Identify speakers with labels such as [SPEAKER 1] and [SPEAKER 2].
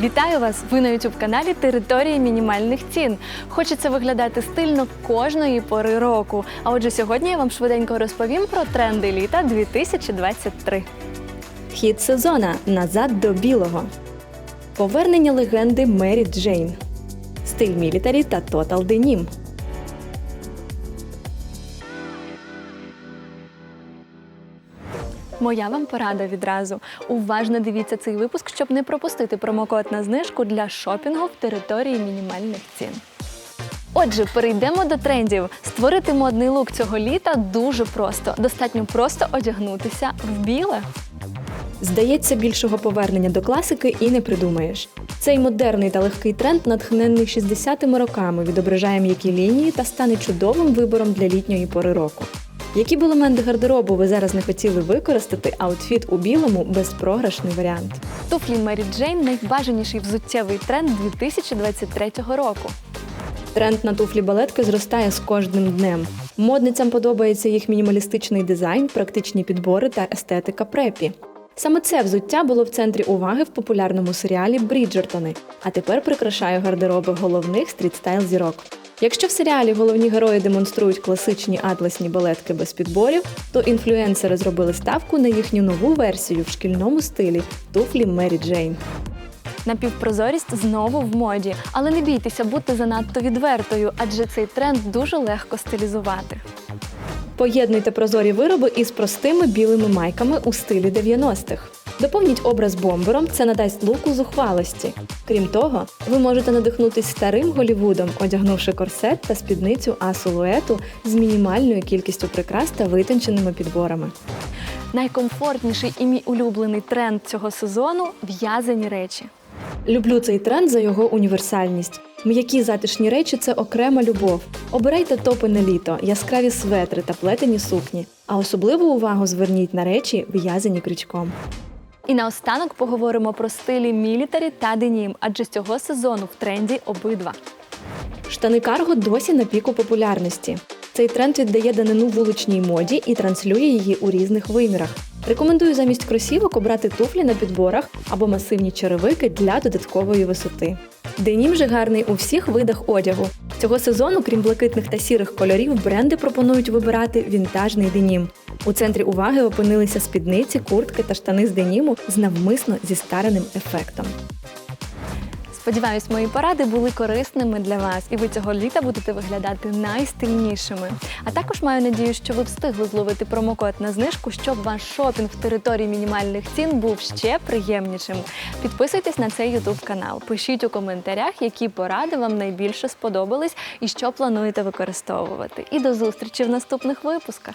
[SPEAKER 1] Вітаю вас! Ви на youtube каналі Території мінімальних цін. Хочеться виглядати стильно кожної пори року. А отже, сьогодні я вам швиденько розповім про тренди літа 2023.
[SPEAKER 2] Хід сезона назад до білого. Повернення легенди Мері Джейн. Стиль мілітарі та Тотал Денім.
[SPEAKER 1] Моя вам порада відразу. Уважно дивіться цей випуск, щоб не пропустити промокод на знижку для шопінгу в території мінімальних цін. Отже, перейдемо до трендів. Створити модний лук цього літа дуже просто. Достатньо просто одягнутися в біле.
[SPEAKER 2] Здається, більшого повернення до класики і не придумаєш. Цей модерний та легкий тренд, натхнений 60-ми роками, відображає м'які лінії та стане чудовим вибором для літньої пори року. Які б елементи гардеробу ви зараз не хотіли використати, аутфіт у білому безпрограшний варіант.
[SPEAKER 1] Туфлі Мері Джейн найбажаніший взуттєвий тренд 2023 року.
[SPEAKER 2] Тренд на туфлі балетки зростає з кожним днем. Модницям подобається їх мінімалістичний дизайн, практичні підбори та естетика препі. Саме це взуття було в центрі уваги в популярному серіалі Бріджертони, а тепер прикрашає гардероби головних стрітстайл зірок. Якщо в серіалі головні герої демонструють класичні атласні балетки без підборів, то інфлюенсери зробили ставку на їхню нову версію в шкільному стилі туфлі Мері Джейн.
[SPEAKER 1] Напівпрозорість знову в моді, але не бійтеся бути занадто відвертою, адже цей тренд дуже легко стилізувати.
[SPEAKER 2] Поєднуйте прозорі вироби із простими білими майками у стилі 90-х. Доповніть образ бомбером, це надасть луку зухвалості. Крім того, ви можете надихнутись старим Голівудом, одягнувши корсет та спідницю А-силуету з мінімальною кількістю прикрас та витонченими підборами.
[SPEAKER 1] Найкомфортніший і мій улюблений тренд цього сезону в'язані речі.
[SPEAKER 2] Люблю цей тренд за його універсальність. М'які затишні речі це окрема любов. Обирайте топи на літо, яскраві светри та плетені сукні. А особливу увагу зверніть на речі, в'язані крючком.
[SPEAKER 1] І наостанок поговоримо про стилі мілітарі та денім, адже з цього сезону в тренді обидва.
[SPEAKER 2] Штани карго досі на піку популярності. Цей тренд віддає данину вуличній моді і транслює її у різних вимірах. Рекомендую замість кросівок обрати туфлі на підборах або масивні черевики для додаткової висоти. Денім же гарний у всіх видах одягу. Цього сезону, крім блакитних та сірих кольорів, бренди пропонують вибирати вінтажний денім. У центрі уваги опинилися спідниці, куртки та штани з деніму з навмисно зістареним ефектом.
[SPEAKER 1] Сподіваюсь, мої поради були корисними для вас, і ви цього літа будете виглядати найстильнішими. А також маю надію, що ви встигли зловити промокод на знижку, щоб ваш шопінг в території мінімальних цін був ще приємнішим. Підписуйтесь на цей YouTube канал, пишіть у коментарях, які поради вам найбільше сподобались і що плануєте використовувати. І до зустрічі в наступних випусках.